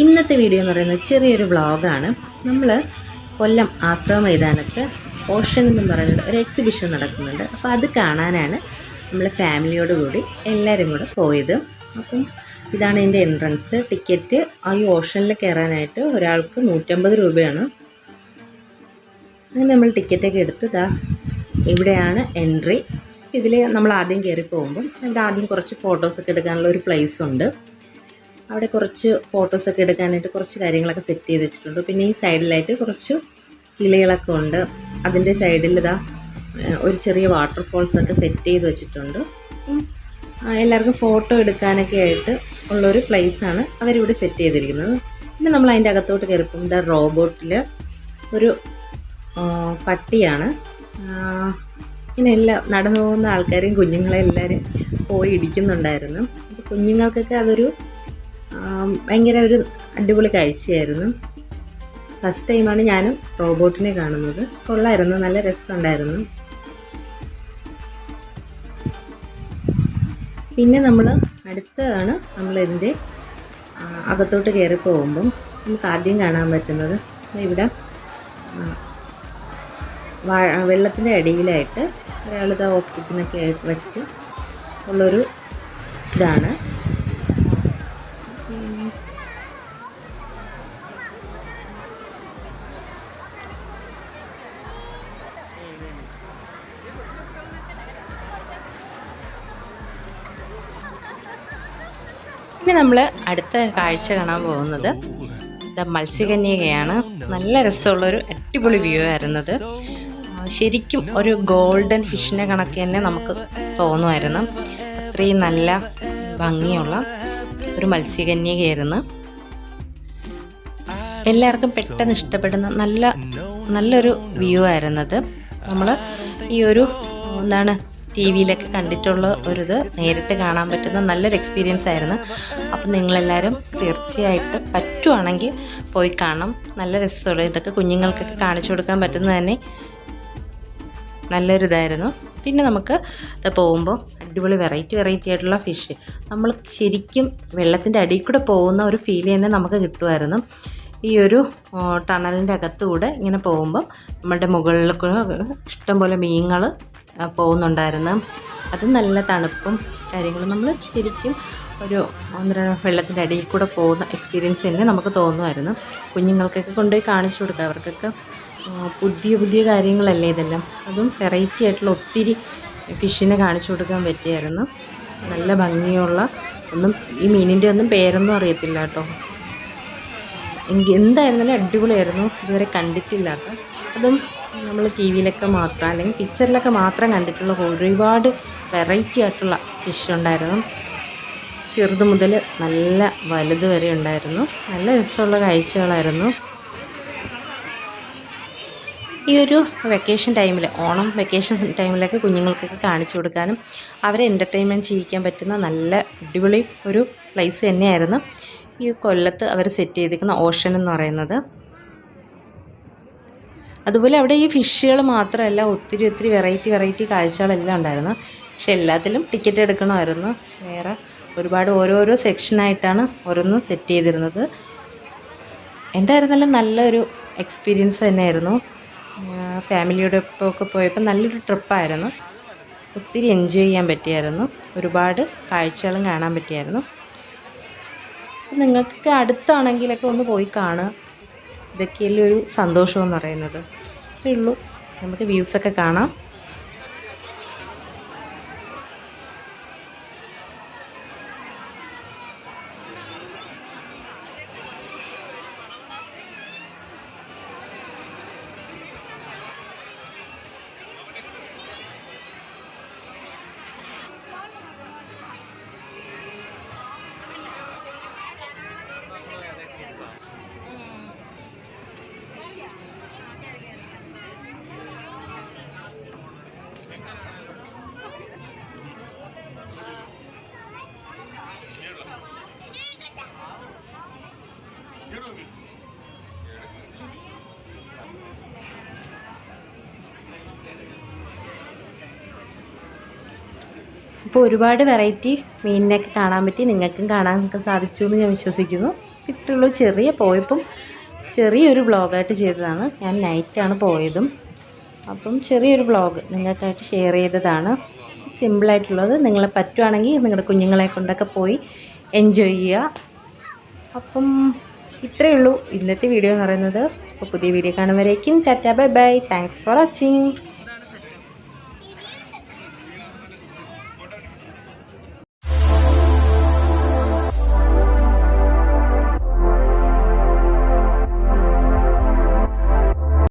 ഇന്നത്തെ വീഡിയോ എന്ന് പറയുന്നത് ചെറിയൊരു വ്ളോഗാണ് നമ്മൾ കൊല്ലം ആശ്രമ മൈതാനത്ത് ഓഷൻ എന്ന് പറയുന്നത് ഒരു എക്സിബിഷൻ നടക്കുന്നുണ്ട്. അപ്പോൾ അത് കാണാനാണ് നമ്മൾ ഫാമിലിയോട് കൂടി എല്ലാവരും കൂടെ പോയത്. അപ്പം ഇതാണ് എന്റെ എൻട്രൻസ് ടിക്കറ്റ് ആ ഈ ഓഷനിൽ കയറാനായിട്ട് ഒരാൾക്ക് നൂറ്റമ്പത് രൂപയാണ്. അങ്ങനെ നമ്മൾ ടിക്കറ്റൊക്കെ എടുത്ത് ഇതാ ഇവിടെയാണ് എൻട്രി ഇതിൽ നമ്മൾ ആദ്യം കയറി പോകുമ്പം ഇവിടെ ആദ്യം കുറച്ച് ഫോട്ടോസൊക്കെ എടുക്കാനുള്ള ഒരു പ്ലേസ് ഉണ്ട്. അവിടെ കുറച്ച് ഫോട്ടോസൊക്കെ എടുക്കാനായിട്ട് കുറച്ച് കാര്യങ്ങളൊക്കെ സെറ്റ് ചെയ്ത് വെച്ചിട്ടുണ്ട്. പിന്നെ ഈ സൈഡിലായിട്ട് കുറച്ച് കിളികളൊക്കെ ഉണ്ട്. അതിന്റെ സൈഡിൽ ഇതാ ഒരു ചെറിയ വാട്ടർഫോൾസ് ഒക്കെ സെറ്റ് ചെയ്ത് വെച്ചിട്ടുണ്ട്. എല്ലാവർക്കും ഫോട്ടോ എടുക്കാനൊക്കെ ആയിട്ട് ഉള്ളൊരു പ്ലേസാണ് അവരിവിടെ സെറ്റ് ചെയ്തിരിക്കുന്നത്. പിന്നെ നമ്മൾ അതിന്റെ അകത്തോട്ട് കയറിപ്പം ഇതാ റോബോട്ടിൽ ഒരു പട്ടിയാണ്. പിന്നെ എല്ലാ നടന്നു പോകുന്ന ആൾക്കാരെയും കുഞ്ഞുങ്ങളെ എല്ലാവരും പോയി ഇടിക്കുന്നുണ്ടായിരുന്നു. കുഞ്ഞുങ്ങൾക്കൊക്കെ അതൊരു ഭയങ്കര ഒരു അടിപൊളി കാഴ്ചയായിരുന്നു. ഫസ്റ്റ് ടൈമാണ് ഞാനും റോബോട്ടിനെ കാണുന്നത്. കൊള്ളായിരുന്നു നല്ല രസമുണ്ടായിരുന്നു. പിന്നെ നമ്മൾ അടുത്താണ് നമ്മളിതിന്റെ അകത്തോട്ട് കയറി പോകുമ്പം നമുക്ക് ആദ്യം കാണാൻ പറ്റുന്നത് ഇവിടെ വെള്ളത്തിന്റെ അടിയിലായിട്ട് ഒരാളിത് ഓക്സിജനൊക്കെ വെച്ച് ഉള്ളൊരു ഇതാണ്. നമ്മൾ അടുത്ത കാഴ്ച കാണാൻ പോകുന്നത് മത്സ്യകന്യകയാണ്. നല്ല രസമുള്ളൊരു അടിപൊളി വ്യൂ ആയിരുന്നത് ശരിക്കും ഒരു ഗോൾഡൻ ഫിഷിനെ കണക്ക് തന്നെ നമുക്ക് തോന്നുമായിരുന്നു. അത്രയും നല്ല ഭംഗിയുള്ള ഒരു മത്സ്യകന്യകയായിരുന്നു. എല്ലാവർക്കും പെട്ടെന്ന് ഇഷ്ടപ്പെടുന്ന നല്ല നല്ലൊരു വ്യൂ ആയിരുന്നത് നമ്മൾ ഈ ഒരു എന്താണ് ടി വിയിലൊക്കെ കണ്ടിട്ടുള്ള ഒരിത് നേരിട്ട് കാണാൻ പറ്റുന്ന നല്ലൊരു എക്സ്പീരിയൻസ് ആയിരുന്നു. അപ്പം നിങ്ങളെല്ലാവരും തീർച്ചയായിട്ടും പറ്റുവാണെങ്കിൽ പോയി കാണണം. നല്ല രസമുള്ള ഇതൊക്കെ കുഞ്ഞുങ്ങൾക്കൊക്കെ കാണിച്ചു കൊടുക്കാൻ പറ്റുന്ന തന്നെ നല്ലൊരിതായിരുന്നു പിന്നെ നമുക്ക് ഇത് പോകുമ്പോൾ അടിപൊളി വെറൈറ്റി വെറൈറ്റി ആയിട്ടുള്ള ഫിഷ് നമ്മൾ ശരിക്കും വെള്ളത്തിന്റെ അടിയിൽ കൂടെ പോകുന്ന ഒരു ഫീൽ തന്നെ നമുക്ക് കിട്ടുമായിരുന്നു. ഈ ഒരു ടണലിന്റെ അകത്തുകൂടെ ഇങ്ങനെ പോകുമ്പോൾ നമ്മുടെ മുകളിൽ കൂടെ ഇഷ്ടംപോലെ മീനുകൾ പോകുന്നുണ്ടായിരുന്നു. അത് നല്ല തണുപ്പും കാര്യങ്ങളും. നമ്മൾ ശരിക്കും ഒരു ഒന്നര വെള്ളത്തിന്റെ അടിയിൽ കൂടെ പോകുന്ന എക്സ്പീരിയൻസ് തന്നെ നമുക്ക് തോന്നുമായിരുന്നു. കുഞ്ഞുങ്ങൾക്കൊക്കെ കൊണ്ടുപോയി കാണിച്ചു കൊടുക്കുക. അവർക്കൊക്കെ പുതിയ പുതിയ കാര്യങ്ങളല്ലേ ഇതെല്ലാം. അതും വെറൈറ്റി ആയിട്ടുള്ള ഒത്തിരി ഫിഷിനെ കാണിച്ചു കൊടുക്കാൻ പറ്റിയായിരുന്നു. നല്ല ഭംഗിയുള്ള ഒന്നും ഈ മീനിന്റെ ഒന്നും പേരൊന്നും അറിയത്തില്ല കേട്ടോ. എങ്കിൽ എന്തായിരുന്നാലും അടിപൊളിയായിരുന്നു. ഇതുവരെ കണ്ടിട്ടില്ലാത്ത. അതും നമ്മൾ ടി വിയിലൊക്കെ മാത്രം അല്ലെങ്കിൽ പിക്ചറിലൊക്കെ മാത്രം കണ്ടിട്ടുള്ള ഒരുപാട് വെറൈറ്റി ആയിട്ടുള്ള ഫിഷ് ഉണ്ടായിരുന്നു. ചെറുത് മുതൽ നല്ല വലുത് വരെ ഉണ്ടായിരുന്നു. നല്ല രസമുള്ള കാഴ്ചകളായിരുന്നു. ഈ ഒരു വെക്കേഷൻ ടൈമിൽ ഓണം വെക്കേഷൻ ടൈമിലൊക്കെ കുഞ്ഞുങ്ങൾക്കൊക്കെ കാണിച്ചു കൊടുക്കാനും അവരെ എന്റർടൈൻമെന്റ് ചെയ്യിക്കാൻ പറ്റുന്ന നല്ല അടിപൊളി ഒരു പ്ലേസ് തന്നെയായിരുന്നു. ഈ കൊല്ലത്ത് അവർ സെറ്റ് ചെയ്തിരിക്കുന്ന ഓഷൻ എന്ന് പറയുന്നത്. അതുപോലെ അവിടെ ഈ ഫിഷുകൾ മാത്രമല്ല ഒത്തിരി ഒത്തിരി വെറൈറ്റി വെറൈറ്റി കാഴ്ചകളെല്ലാം ഉണ്ടായിരുന്നു. പക്ഷെ എല്ലാത്തിലും ടിക്കറ്റ് എടുക്കണമായിരുന്നു. വേറെ ഒരുപാട് ഓരോരോ സെക്ഷനായിട്ടാണ് ഓരോന്നും സെറ്റ് ചെയ്തിരുന്നത്. എന്തായിരുന്നാലും നല്ലൊരു എക്സ്പീരിയൻസ് തന്നെയായിരുന്നു. ഫാമിലിയുടെ ഒപ്പമൊക്കെ പോയപ്പോൾ നല്ലൊരു ട്രിപ്പായിരുന്നു. ഒത്തിരി എൻജോയ് ചെയ്യാൻ പറ്റിയായിരുന്നു. ഒരുപാട് കാഴ്ചകളും കാണാൻ പറ്റിയായിരുന്നു. നിങ്ങൾക്ക് അടുത്താണെങ്കിലൊക്കെ ഒന്ന് പോയി കാണുക. ഇതൊക്കെയല്ലേ ഒരു സന്തോഷം എന്ന് പറയുന്നത്? അത്രയേ ഉള്ളൂ. നമുക്ക് വ്യൂസൊക്കെ കാണാം. അപ്പോൾ ഒരുപാട് വെറൈറ്റി മീനിനെയൊക്കെ കാണാൻ പറ്റി. നിങ്ങൾക്കും കാണാൻ സാധിച്ചു എന്ന് ഞാൻ വിശ്വസിക്കുന്നു. ഇത്രയുള്ളൂ. ചെറിയ പോയപ്പം ചെറിയൊരു വ്ളോഗായിട്ട് ചെയ്തതാണ്. ഞാൻ നൈറ്റാണ് പോയതും. അപ്പം ചെറിയൊരു വ്ളോഗ് നിങ്ങൾക്കായിട്ട് ഷെയർ ചെയ്തതാണ്. സിമ്പിളായിട്ടുള്ളത്. നിങ്ങളെ പറ്റുവാണെങ്കിൽ നിങ്ങളുടെ കുഞ്ഞുങ്ങളെ കൊണ്ടൊക്കെ പോയി എൻജോയ് ചെയ്യുക. അപ്പം ഇത്രയേ ഉള്ളൂ. ഇന്നത്തെ വീഡിയോ എന്ന് പറയുന്നത്. അപ്പോൾ പുതിയ video കാണുമ്പോഴേക്കും tata bye bye. Thanks for watching